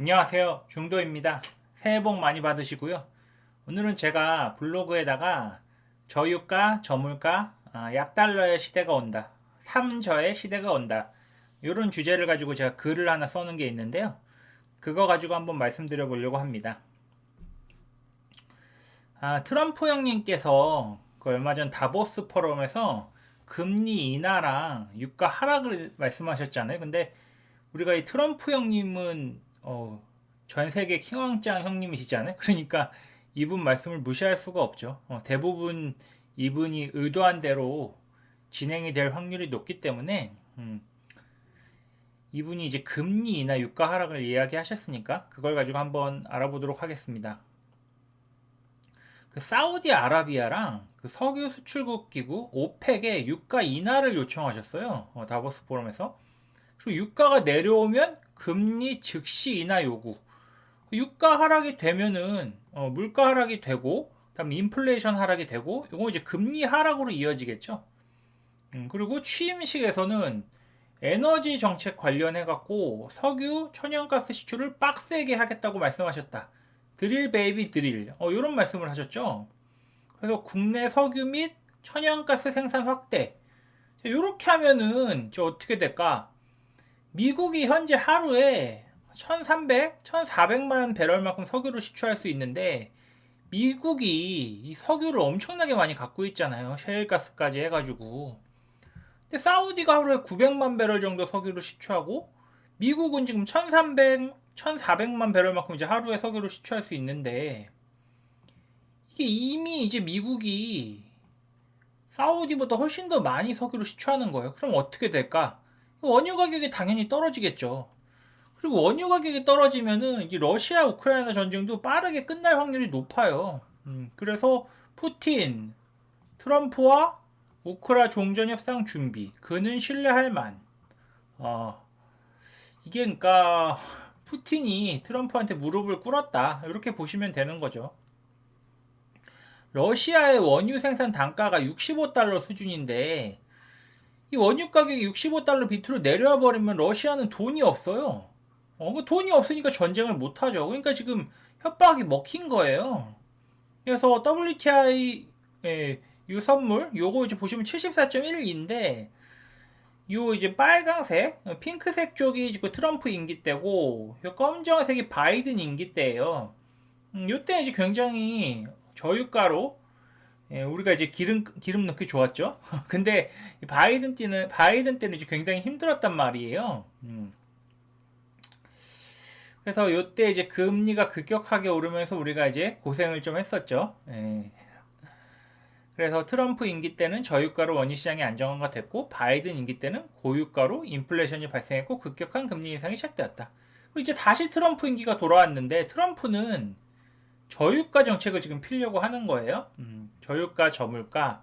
안녕하세요. 중도입니다. 새해 복 많이 받으시고요. 오늘은 제가 블로그에다가 저유가, 저물가, 아, 약달러의 시대가 온다. 삼저의 시대가 온다. 이런 주제를 가지고 제가 글을 하나 써놓은 게 있는데요. 그거 가지고 한번 말씀드려 보려고 합니다. 아, 트럼프 형님께서 그 얼마 전 다보스 포럼에서 금리 인하랑 유가 하락을 말씀하셨잖아요. 근데 우리가 이 트럼프 형님은 어, 전 세계 킹왕짱 형님이시잖아요. 그러니까 이분 말씀을 무시할 수가 없죠. 어, 대부분 이분이 의도한 대로 진행이 될 확률이 높기 때문에 음, 이분이 이제 금리 인하 유가 하락을 이야기하셨으니까 그걸 가지고 한번 알아보도록 하겠습니다. 그 사우디아라비아랑 그 석유 수출국 기구 오펙에 유가 인하를 요청하셨어요. 어, 다보스 포럼에서. 그리고 유가가 내려오면 금리 즉시 인하 요구. 유가 하락이 되면은 어, 물가 하락이 되고 그다음 인플레이션 하락이 되고 이거 이제 금리 하락으로 이어지겠죠. 음, 그리고 취임식에서는 에너지 정책 관련해 갖고 석유, 천연가스 시출을 빡세게 하겠다고 말씀하셨다. 드릴 베이비 드릴. 어, 이런 말씀을 하셨죠. 그래서 국내 석유 및 천연가스 생산 확대. 이렇게 하면은 저 어떻게 될까? 미국이 현재 하루에 1300, 1400만 배럴만큼 석유를 시추할 수 있는데 미국이 이 석유를 엄청나게 많이 갖고 있잖아요. 셰일가스까지 해가지고. 근데 사우디가 하루에 900만 배럴 정도 석유를 시추하고 미국은 지금 1300, 1400만 배럴만큼 이제 하루에 석유를 시추할 수 있는데 이게 이미 이제 미국이 사우디보다 훨씬 더 많이 석유를 시추하는 거예요. 그럼 어떻게 될까? 원유 가격이 당연히 떨어지겠죠. 그리고 원유 가격이 떨어지면은 이 러시아 우크라이나 전쟁도 빠르게 끝날 확률이 높아요. 음, 그래서 푸틴, 트럼프와 우크라 종전 협상 준비, 그는 신뢰할 만. 어, 이게 그러니까 푸틴이 트럼프한테 무릎을 꿇었다 이렇게 보시면 되는 거죠. 러시아의 원유 생산 단가가 65달러 수준인데 이 원유 가격이 65달러 비트로 내려와 버리면 러시아는 돈이 없어요. 어, 그 돈이 없으니까 전쟁을 못 하죠. 그러니까 지금 협박이 먹힌 거예요. 그래서 WTI 예, 이 선물 요거 이제 보시면 74.1인데 요 이제 빨강색, 핑크색 쪽이 지금 트럼프 임기 때고 요 검정색이 바이든 임기 때예요. 음, 요때 이제 굉장히 저유가로 예, 우리가 이제 기름 기름 넣기 좋았죠. 근데 바이든 때는 바이든 때는 이제 굉장히 힘들었단 말이에요. 음. 그래서 요때 이제 금리가 급격하게 오르면서 우리가 이제 고생을 좀 했었죠. 예. 그래서 트럼프 임기 때는 저유가로 원유 시장이 안정화가 됐고 바이든 임기 때는 고유가로 인플레이션이 발생했고 급격한 금리 인상이 시작되었다. 이제 다시 트럼프 임기가 돌아왔는데 트럼프는 저유가 정책을 지금 피려고 하는 거예요. 음, 저유가, 저물가.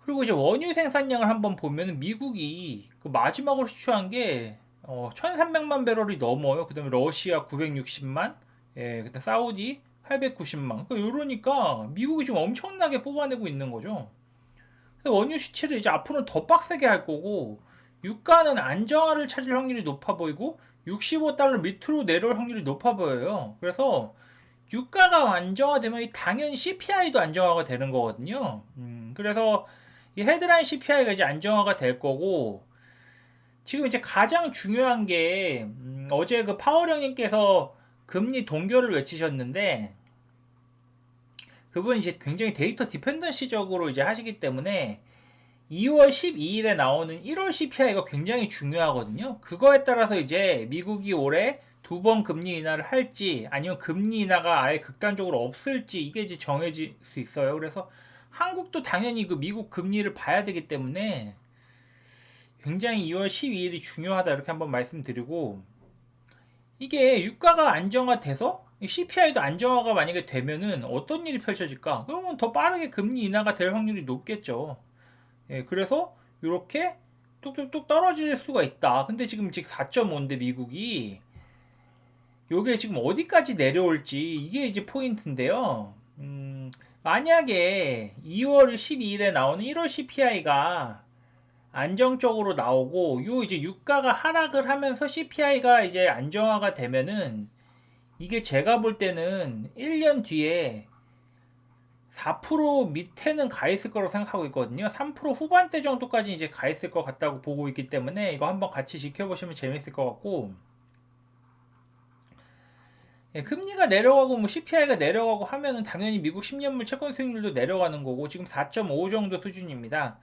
그리고 이제 원유 생산량을 한번 보면 미국이 그 마지막으로 수출한 게 어, 1,300만 배럴이 넘어요. 그다음에 러시아 960만, 예, 그다음 사우디 890만. 그러니까 이러니까 미국이 지금 엄청나게 뽑아내고 있는 거죠. 그래서 원유 수치를 이제 앞으로는 더 빡세게 할 거고 유가는 안정화를 찾을 확률이 높아 보이고 65달러 밑으로 내려올 확률이 높아 보여요. 그래서 유가가 안정화되면 당연히 CPI도 안정화가 되는 거거든요. 음, 그래서 이 헤드라인 CPI가 이제 안정화가 될 거고 지금 이제 가장 중요한 게 음, 어제 그 파월 형님께서 금리 동결을 외치셨는데 그분 이제 굉장히 데이터 디펜던시적으로 이제 하시기 때문에 2월 12일에 나오는 1월 CPI가 굉장히 중요하거든요. 그거에 따라서 이제 미국이 올해 두 번 금리 인하를 할지 아니면 금리 인하가 아예 극단적으로 없을지 이게 이제 정해질 수 있어요. 그래서 한국도 당연히 그 미국 금리를 봐야 되기 때문에 굉장히 2월 12일이 중요하다 이렇게 한번 말씀드리고 이게 유가가 안정화돼서 CPI도 안정화가 만약에 되면은 어떤 일이 펼쳐질까? 그러면 더 빠르게 금리 인하가 될 확률이 높겠죠. 예, 그래서 이렇게 뚝뚝뚝 떨어질 수가 있다. 근데 지금 지금 4.5인데 미국이 요게 지금 어디까지 내려올지 이게 이제 포인트인데요. 음, 만약에 2월 12일에 나오는 1월 CPI가 안정적으로 나오고 요 이제 유가가 하락을 하면서 CPI가 이제 안정화가 되면은 이게 제가 볼 때는 1년 뒤에 4% 밑에는 가 있을 거라고 생각하고 있거든요. 3% 후반대 정도까지 이제 가 있을 것 같다고 보고 있기 때문에 이거 한번 같이 지켜보시면 재밌을 것 같고 예, 금리가 내려가고 뭐 CPI가 내려가고 하면은 당연히 미국 10년물 채권 수익률도 내려가는 거고 지금 4.5 정도 수준입니다.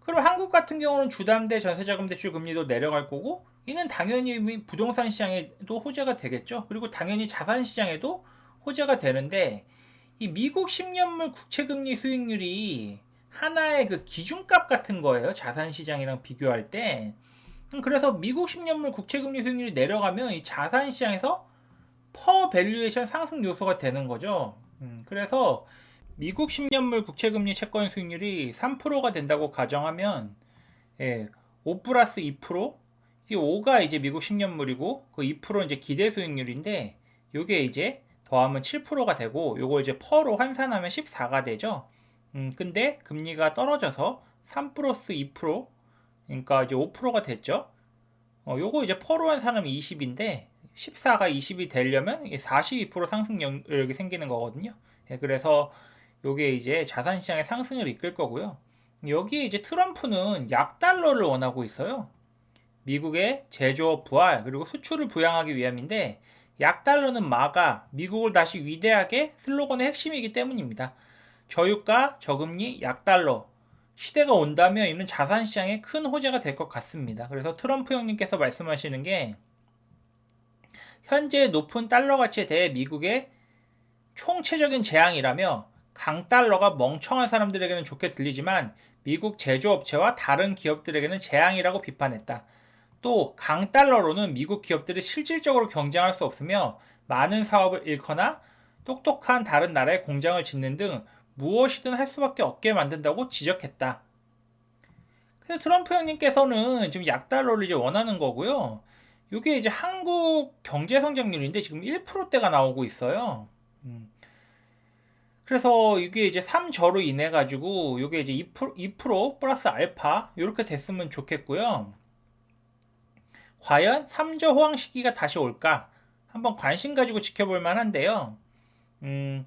그럼 한국 같은 경우는 주담대 전세자금 대출 금리도 내려갈 거고 이는 당연히 부동산 시장에도 호재가 되겠죠. 그리고 당연히 자산 시장에도 호재가 되는데 이 미국 10년물 국채 금리 수익률이 하나의 그 기준값 같은 거예요. 자산 시장이랑 비교할 때. 음, 그래서 미국 10년물 국채 금리 수익률이 내려가면 이 자산 시장에서 퍼 밸류에이션 상승 요소가 되는 거죠. 음, 그래서 미국 10년물 국채금리 채권 수익률이 3%가 된다고 가정하면 예, 5 플러스 2%, 이 5가 이제 미국 10년물이고 그 2% 이제 기대 수익률인데 요게 이제 더하면 7%가 되고 요거 이제 퍼로 환산하면 14가 되죠. 음, 근데 금리가 떨어져서 3 플러스 2% 그러니까 이제 5%가 됐죠. 어, 요거 이제 퍼로 환산하면 20인데 14가 20이 되려면 42% 상승력이 생기는 거거든요. 예, 그래서 요게 이제 자산 시장의 상승을 이끌 거고요. 여기에 이제 트럼프는 약달러를 원하고 있어요. 미국의 제조업 부활 그리고 수출을 부양하기 위함인데 약달러는 마가 미국을 다시 위대하게 슬로건의 핵심이기 때문입니다. 저유가, 저금리, 약달러 시대가 온다면 이는 자산시장에 큰 호재가 될 것 같습니다. 그래서 트럼프 형님께서 말씀하시는 게 현재 높은 달러 가치에 대해 미국의 총체적인 재앙이라며 강달러가 멍청한 사람들에게는 좋게 들리지만 미국 제조업체와 다른 기업들에게는 재앙이라고 비판했다. 또 강달러로는 미국 기업들이 실질적으로 경쟁할 수 없으며 많은 사업을 잃거나 똑똑한 다른 나라에 공장을 짓는 등 무엇이든 할 수밖에 없게 만든다고 지적했다. 그래서 트럼프 형님께서는 지금 약달러를 이제 원하는 거고요. 이게 이제 한국 경제 성장률인데 지금 1%대가 나오고 있어요. 음. 그래서 이게 이제 3저로 인해 가지고 이게 이제 2%, 2% 플러스 알파 이렇게 됐으면 좋겠고요. 과연 3저 호황 시기가 다시 올까? 한번 관심 가지고 지켜볼 만한데요. 음,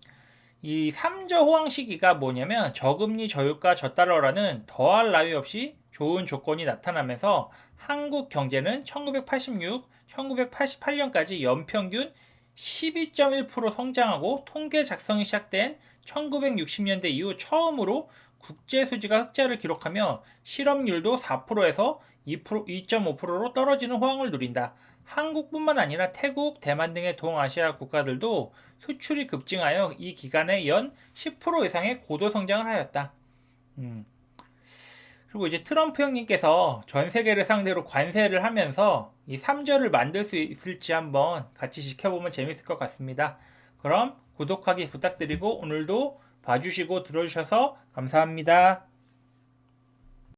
이 3저 호황 시기가 뭐냐면 저금리 저유가 저달러라는 더할 나위 없이 좋은 조건이 나타나면서 한국 경제는 1986, 1988년까지 연평균 12.1% 성장하고 통계 작성이 시작된 1960년대 이후 처음으로 국제 수지가 흑자를 기록하며 실업률도 4%에서 2%, 2.5%로 떨어지는 호황을 누린다. 한국뿐만 아니라 태국, 대만 등의 동아시아 국가들도 수출이 급증하여 이 기간에 연 10% 이상의 고도 성장을 하였다. 음. 그리고 이제 트럼프 형님께서 전 세계를 상대로 관세를 하면서 이 3절을 만들 수 있을지 한번 같이 지켜보면 재밌을 것 같습니다. 그럼 구독하기 부탁드리고 오늘도 봐주시고 들어주셔서 감사합니다.